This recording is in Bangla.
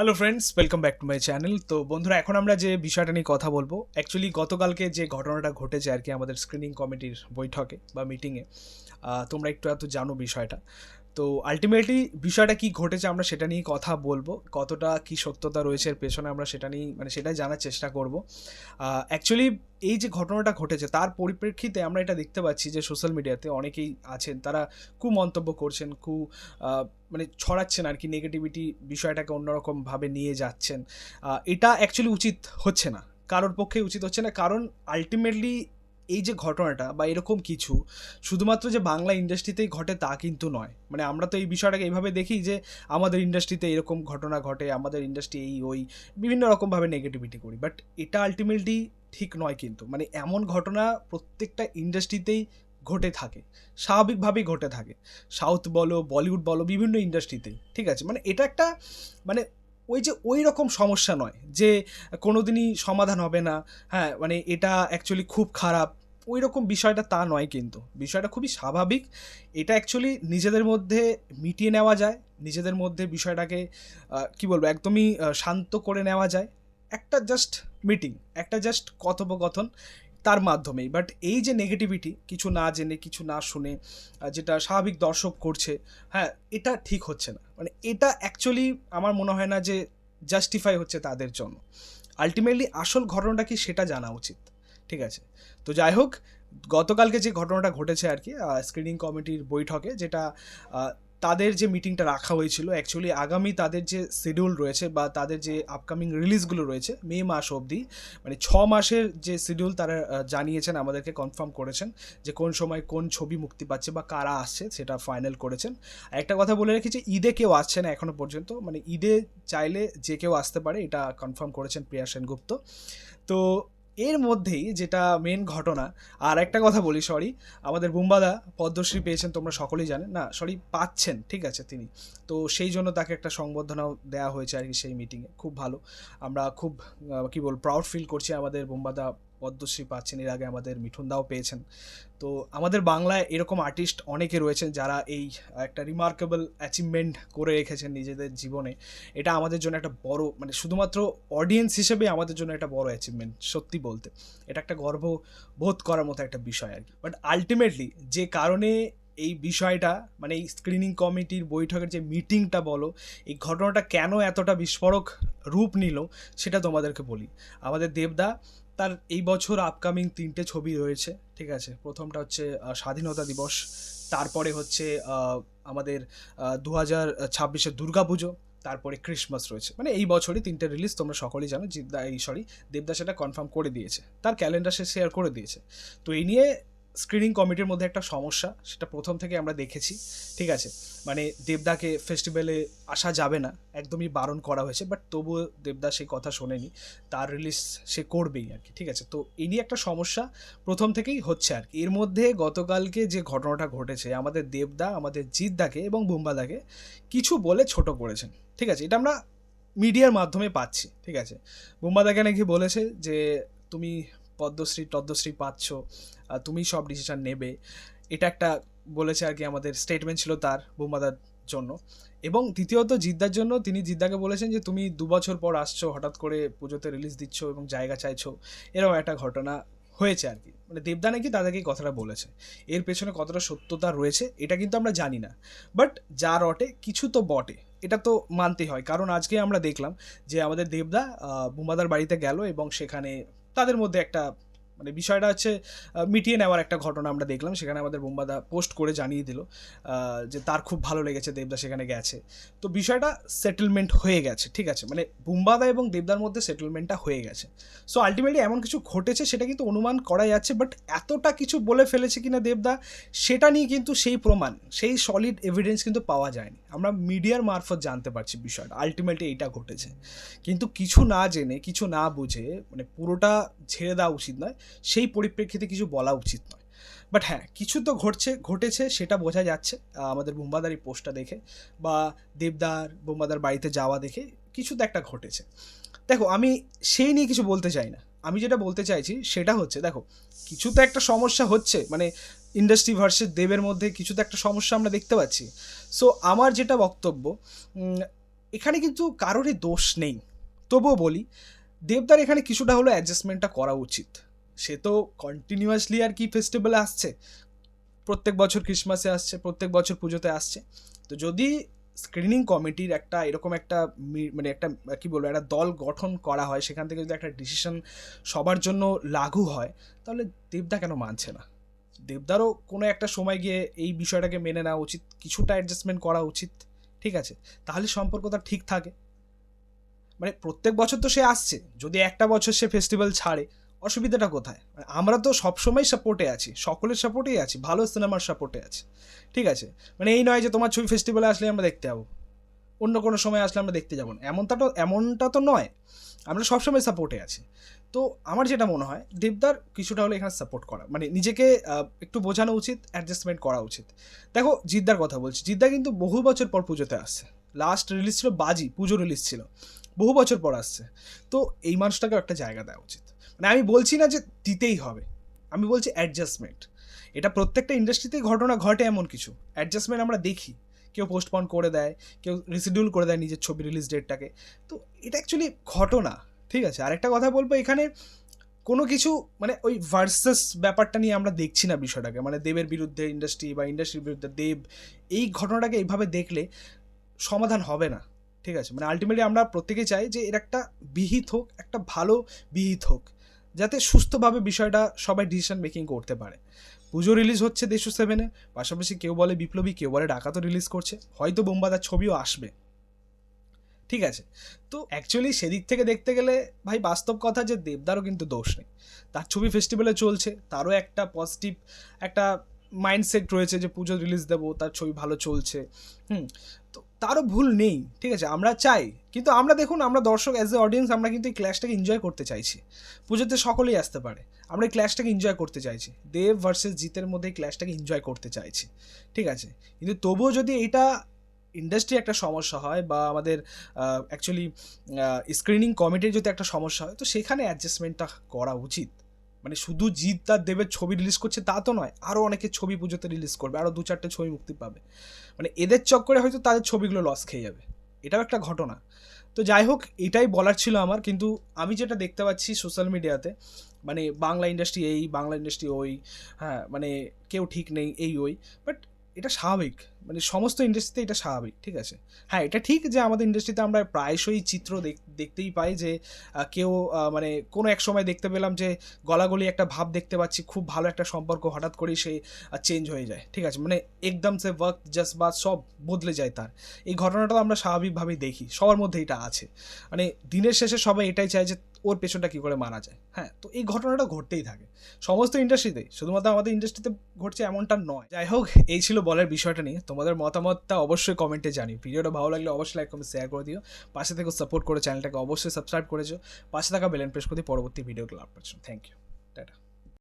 Hello friends welcome back to my channel তো বন্ধুরা, এখন আমরা যে বিষয়টা নিয়ে কথা বলব অ্যাকচুয়ালি গতকালকে যে ঘটনাটা ঘটেছে আর কি আমাদের স্ক্রিনিং কমিটির বৈঠকে বা মিটিংয়ে তোমরা একটু এত জানো বিষয়টা। তো আলটিমেটলি বিষয়টা কি ঘটেছে আমরা সেটা নিয়ে কথা বলব, কতটা কি সত্যতা রয়েছে এর পেছনে আমরা সেটা নিয়ে মানে সেটাই জানার চেষ্টা করব। অ্যাকচুয়ালি এই যে ঘটনাটা ঘটেছে তার পরিপ্রেক্ষিতে আমরা এটা দেখতে পাচ্ছি যে সোশ্যাল মিডিয়াতে অনেকেই আছেন, তারা কু মন্তব্য করছেন, কু মানে ছড়াচ্ছেন আর কি নেগেটিভিটি বিষয়টাকে অন্যরকমভাবে নিয়ে যাচ্ছেন। এটা অ্যাকচুয়ালি উচিত হচ্ছে না, কারোর পক্ষে উচিত হচ্ছে না, কারণ আলটিমেটলি এই যে ঘটনাটা বা এরকম কিছু, শুধুমাত্র যে বাংলা ইন্ডাস্ট্রিতেই ঘটে তা কিন্তু নয়। মানে আমরা তো এই বিষয়টাকে এইভাবে দেখি যে, আমাদের ইন্ডাস্ট্রিতে এরকম ঘটনা ঘটে, আমাদের ইন্ডাস্ট্রি এই, ওই, বিভিন্ন রকমভাবে নেগেটিভিটি করি। বাট এটা আলটিমেটলি ঠিক নয় কিন্তু। মানে এমন ঘটনা প্রত্যেকটা ইন্ডাস্ট্রিতেই ঘটে থাকে। স্বাভাবিকভাবেই ঘটে থাকে। সাউথ বলো বলিউড বলো, বিভিন্ন ইন্ডাস্ট্রিতে ঠিক আছে? মানে এটা একটা মানে ওই যে ওই রকম সমস্যা নয় যে কোনো দিনই সমাধান হবে না। হ্যাঁ মানে এটা অ্যাকচুয়ালি খুব খারাপ। ওই রকম বিষয়টা তা নয় কিন্তু। বিষয়টা খুবই স্বাভাবিক। এটা অ্যাকচুয়ালি নিজেদের মধ্যে মিটিয়ে নেওয়া যায়। নিজেদের মধ্যে বিষয়টাকে কি বলব, একদমই শান্ত করে নেওয়া যায়। একটা জাস্ট মিটিং একটা জাস্ট কথোপকথন তার মাধ্যমেই। বাট এই যে নেগেটিভিটি কিছু না জেনে, কিছু না শুনে যেটা স্বাভাবিক দর্শক করছে হ্যাঁ এটা ঠিক হচ্ছে না। মানে এটা অ্যাকচুয়ালি আমার মনে হয় না যে জাস্টিফাই হচ্ছে তাদের জন্য। আলটিমেটলি আসল ঘটনাটা কি সেটা জানা উচিত। ঠিক আছে। তো যাই হোক, গতকালকে যে ঘটনাটা ঘটেছে আর কি স্ক্রিনিং কমিটির বৈঠকে, যেটা তাদের যে মিটিংটা রাখা হয়েছিল অ্যাকচুয়ালি আগামী তাদের যে শিডিউল রয়েছে বা তাদের যে আপকামিং রিলিজগুলো রয়েছে, মে মাস অবধি মানে ছ মাসের যে শিডিউল তারা জানিয়েছেন, আমাদেরকে কনফার্ম করেছেন যে কোন সময় কোন ছবি মুক্তি পাচ্ছে বা কারা আসছে, সেটা ফাইনাল করেছেন। একটা কথা বলে রেখেছি ঈদে কেউ আসছে না এখনও পর্যন্ত মানে ঈদে চাইলে যে কেউ আসতে পারে, এটা কনফার্ম করেছেন প্রিয়া সেনগুপ্ত। তো এর মধ্যেই যেটা মেন ঘটনা, আর একটা কথা বলি সরি আমাদের বুম্বাদা পদ্মশ্রী পেয়েছেন, তোমরা সকলেই জানেন, না সরি পাচ্ছেন, ঠিক আছে তিনি। তো সেই জন্য তাকে একটা সংবর্ধনাও দেওয়া হয়েছে আর কি সেই মিটিংয়ে খুব ভালো। আমরা খুব কী বল প্রাউড ফিল করছি আমাদের বুম্বাদা পদ্মশ্রী পাচ্ছেন, এর আগে আমাদের মিঠুন দাও পেয়েছেন। তো আমাদের বাংলায় এরকম আর্টিস্ট অনেকে রয়েছেন যারা এই একটা রিমার্কেবল অ্যাচিভমেন্ট করে রেখেছেন নিজেদের জীবনে। এটা আমাদের জন্য একটা বড় মানে শুধুমাত্র অডিয়েন্স হিসেবে আমাদের জন্য একটা বড় অ্যাচিভমেন্ট সত্যি বলতে। এটা একটা গর্ব বোধ করার মতো একটা বিষয় আর কি। বাট আলটিমেটলি যে কারণে এই বিষয়টা মানে এই স্ক্রিনিং কমিটির বৈঠকের যে মিটিংটা বলো, এই ঘটনাটা কেন এতটা বিস্ফোরক রূপ নিল, সেটা তোমাদেরকে বলি। আমাদের দেবদা তার এই বছর আপকামিং তিনটে ছবি রয়েছে, ঠিক আছে? প্রথমটা হচ্ছে স্বাধীনতা দিবস, তারপরে হচ্ছে আমাদের দু হাজার ছাব্বিশের দুর্গাপুজো, তারপরে ক্রিসমাস রয়েছে। মানে এই বছরই তিনটে রিলিজ তোমরা সকলেই জানো, জিদ্দা, এই সরি দেবদাস এটা কনফার্ম করে দিয়েছে। তার ক্যালেন্ডার সে শেয়ার করে দিয়েছে। তো এই নিয়ে স্ক্রিনিং কমিটির মধ্যে একটা সমস্যা, সেটা প্রথম থেকে আমরা দেখেছি, ঠিক আছে? মানে দেবদাকে ফেস্টিভ্যালে আসা যাবে না, একদমই বারণ করা হয়েছে বাট তবুও দেবদা সেই কথা শোনেনি, তার রিলিজ সে করবেই আর কি, ঠিক আছে? তো এই নিয়ে একটা সমস্যা প্রথম থেকেই হচ্ছে আর কি। এর মধ্যে গতকালকে যে ঘটনাটা ঘটেছে, আমাদের দেবদা, আমাদের জিদ্দাকে এবং বুম্বাদাকে কিছু বলে ছোট করেছেন, ঠিক আছে? এটা আমরা মিডিয়ার মাধ্যমে পাচ্ছি, ঠিক আছে? বুম্বাদাকে নাকি বলেছে যে, তুমি পদ্মশ্রী, টদ্মশ্রী পাচ্ছ তুমি সব ডিসিশন নেবে। এটা একটা বলেছে আর কি আমাদের স্টেটমেন্ট ছিল তার বুম্বাদার জন্য। এবং দ্বিতীয়ত জিদ্দার জন্য তিনি জিদ্দাকে বলেছেন যে তুমি দু বছর পর আসছো হঠাৎ করে পুজোতে রিলিজ দিচ্ছ এবং জায়গা চাইছো। এরকম একটা ঘটনা হয়েছে আর কি। মানে দেবদা নাকি তাদেরকে কথাটা বলেছে। এর পেছনে কতটা সত্যতা রয়েছে এটা কিন্তু আমরা জানি না। বাট যা রটে কিছু তো বটে। এটা তো মানতে হয়। কারণ আজকে আমরা দেখলাম যে আমাদের দেবদা আহ, বুম্বাদার বাড়িতে গেল এবং সেখানে তাদের মধ্যে একটা মানে বিষয়টা হচ্ছে মিটিয়ে নেওয়ার একটা ঘটনা আমরা দেখলাম। সেখানে আমাদের বুম্বাদা পোস্ট করে জানিয়ে দিল যে তার খুব ভালো লেগেছে, দেবদা সেখানে গেছে। তো বিষয়টা সেটেলমেন্ট হয়ে গেছে, ঠিক আছে? মানে বুম্বাদা এবং দেবদার মধ্যে সেটেলমেন্টটা হয়ে গেছে। সো আলটিমেটলি এমন কিছু ঘটেছে, সেটা কিন্তু অনুমান করা যাচ্ছে বাট এতটা কিছু বলে ফেলেছে কিনা দেবদা, সেটা নিয়ে কিন্তু সেই প্রমাণ, সেই সলিড এভিডেন্স কিন্তু পাওয়া যায়নি। আমরা মিডিয়ার মারফত জানতে পারছি বিষয়টা আলটিমেটলি এইটা ঘটেছে। কিন্তু কিছু না জেনে, কিছু না বুঝে মানে পুরোটা ছেড়ে দেওয়া উচিত নয়। সেই পরিপ্রেক্ষিতে কিছু বলা উচিত নয়। বাট হ্যাঁ কিছু তো ঘটছে, ঘটেছে, সেটা বোঝা যাচ্ছে আমাদের বোম্বাদার এই পোস্টটা দেখে বা দেবদার বোম্বাদার বাড়িতে যাওয়া দেখে কিছু তো একটা ঘটেছে। দেখো, আমি সেই নিয়ে কিছু বলতে চাই না। আমি যেটা বলতে চাইছি সেটা হচ্ছে, দেখো, কিছু তো একটা সমস্যা হচ্ছে মানে ইন্ডাস্ট্রি ভার্সেস দেবের মধ্যে কিছু তো একটা সমস্যা আমরা দেখতে পাচ্ছি। সো আমার যেটা বক্তব্য এখানে কিন্তু কারোরই দোষ নেই। তবুও বলি, দেবদার এখানে কিছুটা হলো অ্যাডজাস্টমেন্টটা করা উচিত। সে তো কন্টিনিউয়াসলি আর কি ফেস্টিভ্যালে আসছে। প্রত্যেক বছর ক্রিসমাসে আসছে, প্রত্যেক বছর পুজোতে আসছে। তো যদি স্ক্রিনিং কমিটির একটা এরকম একটা মানে একটা, কি বলব, একটা দল গঠন করা হয়, সেখান থেকে যদি একটা ডিসিশন সবার জন্য লাগু হয়, তাহলে দেবদা কেন মানছে না? দেবদারও কোনো একটা সময় গিয়ে এই বিষয়টাকে মেনে নেওয়া উচিত, কিছুটা অ্যাডজাস্টমেন্ট করা উচিত, ঠিক আছে? তাহলে সম্পর্কটা ঠিক থাকে। মানে প্রত্যেক বছর তো সে আসছে, যদি একটা বছর সে ফেস্টিভ্যাল ছাড়ে অসুবিধাটা কোথায়? মানে আমরা তো সবসময় সাপোর্টে আছি, সকলের সাপোর্টেই আছি, ভালো সিনেমার সাপোর্টে আছি, ঠিক আছে? মানে এই নয় যে তোমার ছবি ফেস্টিভ্যালে আসলে আমরা দেখতে যাব, অন্য কোনো সময় আসলে আমরা দেখতে যাব না, এমনটা তো এমনটা তো নয়, আমরা সবসময় সাপোর্টে আছি। তো আমার যেটা মনে হয়, দেবদার কিছুটা হলে এখানে সাপোর্ট করা মানে নিজেকে একটু বোঝানো উচিত অ্যাডজাস্টমেন্ট করা উচিত। দেখো, জিদ্দার কথা বলছি, জিদ্দা কিন্তু বহু বছর পর পুজোতে আসছে লাস্ট রিলিজ ছিল বাজি, পুজো রিলিজ ছিল, বহু বছর পর আসছে, তো এই মানুষটাকেও একটা জায়গা দেওয়া উচিত। মানে আমি বলছি না যে দিতেই হবে। আমি বলছি অ্যাডজাস্টমেন্ট এটা প্রত্যেকটা ইন্ডাস্ট্রিতেই ঘটনা ঘটে এমন কিছু। অ্যাডজাস্টমেন্ট আমরা দেখি। কেউ পোস্টপন করে দেয়, কেউ রিসিডিউল করে দেয় নিজের ছবি রিলিজ ডেটটাকে তো এটা অ্যাকচুয়ালি ঘটনা, ঠিক আছে? আরেকটা কথা বলব, এখানে কোনো কিছু মানে ওই ভার্সেস ব্যাপারটা নিয়ে আমরা দেখছি না বিষয়টাকে। মানে দেবের বিরুদ্ধে ইন্ডাস্ট্রি বা ইন্ডাস্ট্রির বিরুদ্ধে দেব, এই ঘটনাটাকে এইভাবে দেখলে সমাধান হবে না, ঠিক আছে? মানে আলটিমেটলি আমরা প্রত্যেকেই চাই যে এর একটা বিহিত হোক, একটা ভালো বিহিত হোক। যাতে সুস্থভাবে বিষয়টা সবাই ডিসিশন মেকিং করতে পারে। পুজো রিলিজ হচ্ছে দেশু সেভেনে পাশাপাশি কেউ বলে বিপ্লবী, কেউ বলে ডাকাতও রিলিজ করছে, হয়তো বোম্বাদার ছবিও আসবে। ঠিক আছে? তো অ্যাকচুয়ালি সেদিক থেকে দেখতে গেলে ভাই বাস্তব কথা যে দেবদারও কিন্তু দোষ নেই। তার ছবি ফেস্টিভ্যালে চলছে, তারও একটা পজিটিভ একটা মাইন্ডসেট রয়েছে যে পুজো রিলিজ দেবো, তার ছবি ভালো চলছে। হুম? তারও ভুল নেই, ঠিক আছে? আমরা চাই। কিন্তু আমরা দেখুন, আমরা দর্শক অ্যাজ এ অডিয়েন্স আমরা কিন্তু এই ক্ল্যাশটাকে এনজয় করতে চাইছি। পুজোতে সকলেই আসতে পারে। আমরা এই ক্ল্যাশটাকে এনজয় করতে চাইছি। দেব ভার্সেস জিতের মধ্যে এই ক্ল্যাশটাকে এনজয় করতে চাইছি, ঠিক আছে? কিন্তু তবুও যদি এটা ইন্ডাস্ট্রি একটা সমস্যা হয় বা আমাদের অ্যাকচুয়ালি স্ক্রিনিং কমিটির যদি একটা সমস্যা হয়, তো সেখানে অ্যাডজাস্টমেন্টটা করা উচিত। মানে শুধু জিৎ তার দেবের ছবি রিলিজ করছে তা তো নয় আরও অনেকে ছবি পুজোতে রিলিজ করবে আরও দু চারটে ছবি মুক্তি পাবে। মানে এদের চক্করে হয়তো তাদের ছবিগুলো লস খেয়ে যাবে, এটাও একটা ঘটনা। তো যাই হোক, এটাই বলার ছিল আমার, কিন্তু আমি যেটা দেখতে পাচ্ছি সোশ্যাল মিডিয়াতে মানে বাংলা ইন্ডাস্ট্রি এই, বাংলা ইন্ডাস্ট্রি ওই হ্যাঁ মানে কেউ ঠিক নেই, এই ওই বাট এটা স্বাভাবিক। মানে সমস্ত ইন্ডাস্ট্রিতে এটা স্বাভাবিক, ঠিক আছে? হ্যাঁ এটা ঠিক যে আমাদের ইন্ডাস্ট্রিতে আমরা প্রায়শই চিত্র দেখ- দেখতেই পাই যে কেউ মানে কোনো এক সময় দেখতে পেলাম যে, গলাগলি একটা ভাব দেখতে পাচ্ছি, খুব ভালো একটা সম্পর্ক হঠাৎ করেই সে চেঞ্জ হয়ে যায়, ঠিক আছে? মানে একদম সে ওয়ার্ক জাস্ট বা সব বদলে যায় তার। এই ঘটনাটা আমরা স্বাভাবিকভাবেই দেখি, সবার মধ্যে এটা আছে। মানে দিনের শেষে সবাই এটাই চায় যে ওর পেছনটা কী করে মারা যায়? হ্যাঁ তো এই ঘটনাটা ঘটতেই থাকে। সমস্ত ইন্ডাস্ট্রিতেই শুধুমাত্র আমাদের ইন্ডাস্ট্রিতে ঘটছে এমনটা নয়। যাই হোক, এই ছিল বলার বিষয়টা নিয়ে। তোমাদের মতামতটা অবশ্যই কমেন্টে জানি ভিডিওটা ভালো লাগলে অবশ্যই লাইক কমেন্ট শেয়ার করে দিও। পাশে থেকে সাপোর্ট করে চ্যানেলটাকে অবশ্যই সাবস্ক্রাইব করেছ। পাশে থাকা বেলেন প্রেস করে পরবর্তী ভিডিওগুলো আপলোড থ্যাংক ইউ